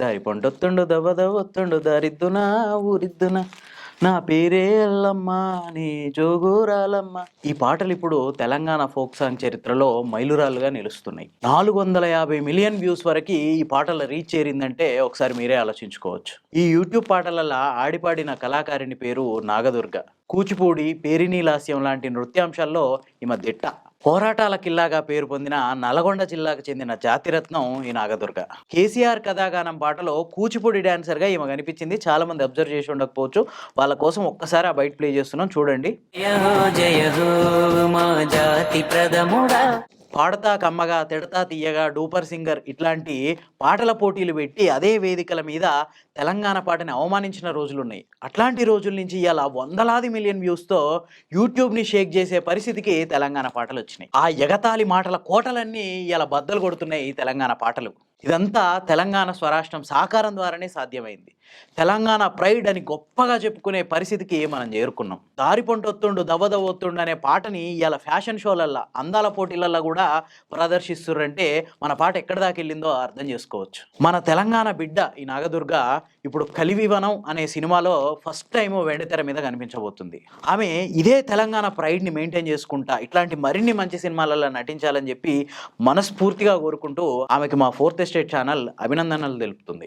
దారి పొంటొత్తుండు దవ్వ దవ్వొత్తుండు దారిద్దునా ఊరిద్దునా? నా పేరే ఎల్లమ్మ నీ జోగురాలమ్మ. ఈ పాటలు ఇప్పుడు తెలంగాణ ఫోక్ సాంగ్ చరిత్రలో మైలురాలుగా నిలుస్తున్నాయి. నాలుగు వందల యాభై మిలియన్ వ్యూస్ వరకు ఈ పాటల రీచ్ చేరిందంటే ఒకసారి మీరే ఆలోచించుకోవచ్చు. ఈ యూట్యూబ్ పాటలలో ఆడిపాడిన కళాకారిణి పేరు నాగదుర్గ. కూచిపూడి పేరినీలాస్యం లాంటి నృత్యాంశాల్లో ఈమె దిట్ట పోరాటాల కిల్లాగా పేరు పొందిన నల్గొండ జిల్లాకు చెందిన జాతిరత్నం ఈ నాగదుర్గ. కేసీఆర్ కథాగానం పాటలో కూచిపూడి డాన్సర్గా ఈమె కనిపించింది. చాలా మంది అబ్జర్వ్ చేసి ఉండకపోవచ్చు. వాళ్ళ కోసం ఒక్కసారి ఆ బయట ప్లే చేస్తున్నాం. చూడండి. జయ జయ మా జాతి ప్రథముడా. పాడతా కమ్మగా తిడతా తీయగా డూపర్ సింగర్ ఇట్లాంటి పాటల పోటీలు పెట్టి అదే వేదికల మీద తెలంగాణ పాటని అవమానించిన రోజులు ఉన్నాయి అట్లాంటి రోజుల నుంచి ఇలా వందలాది మిలియన్ వ్యూస్తో యూట్యూబ్ని షేక్ చేసే పరిస్థితికి తెలంగాణ పాటలు వచ్చినాయి ఆ ఎగతాళి మాటల కోటలన్నీ ఇలా బద్దలు కొడుతున్నాయి తెలంగాణ పాటలు. ఇదంతా తెలంగాణ స్వరాష్ట్రం సాకారం ద్వారానే సాధ్యమైంది. తెలంగాణ ప్రైడ్ అని గొప్పగా చెప్పుకునే పరిస్థితికి మనం చేరుకున్నాం. దారి పొంటొత్తుండు దవ్వదవ్వొత్తుండు అనే పాటని ఇలా ఫ్యాషన్ షోలల్లో అందాల పోటీలల్లో కూడా ప్రదర్శిస్తుర్రంటే మన పాట ఎక్కడి దాకా వెళ్ళిందో అర్థం చేసుకోవచ్చు. మన తెలంగాణ బిడ్డ ఈ నాగదుర్గ ఇప్పుడు కలివివనం అనే సినిమాలో ఫస్ట్ టైం వెండితెర మీద కనిపించబోతుంది. ఆమె ఇదే తెలంగాణ ప్రైడ్ని మెయింటైన్ చేసుకుంటా ఇట్లాంటి మరిన్ని మంచి సినిమాలలో నటించాలని చెప్పి మనస్ఫూర్తిగా కోరుకుంటూ ఆమెకి మా ఫోర్త్ ఎస్టేట్ ఛానల్ అభినందనలు తెలుపుతుంది.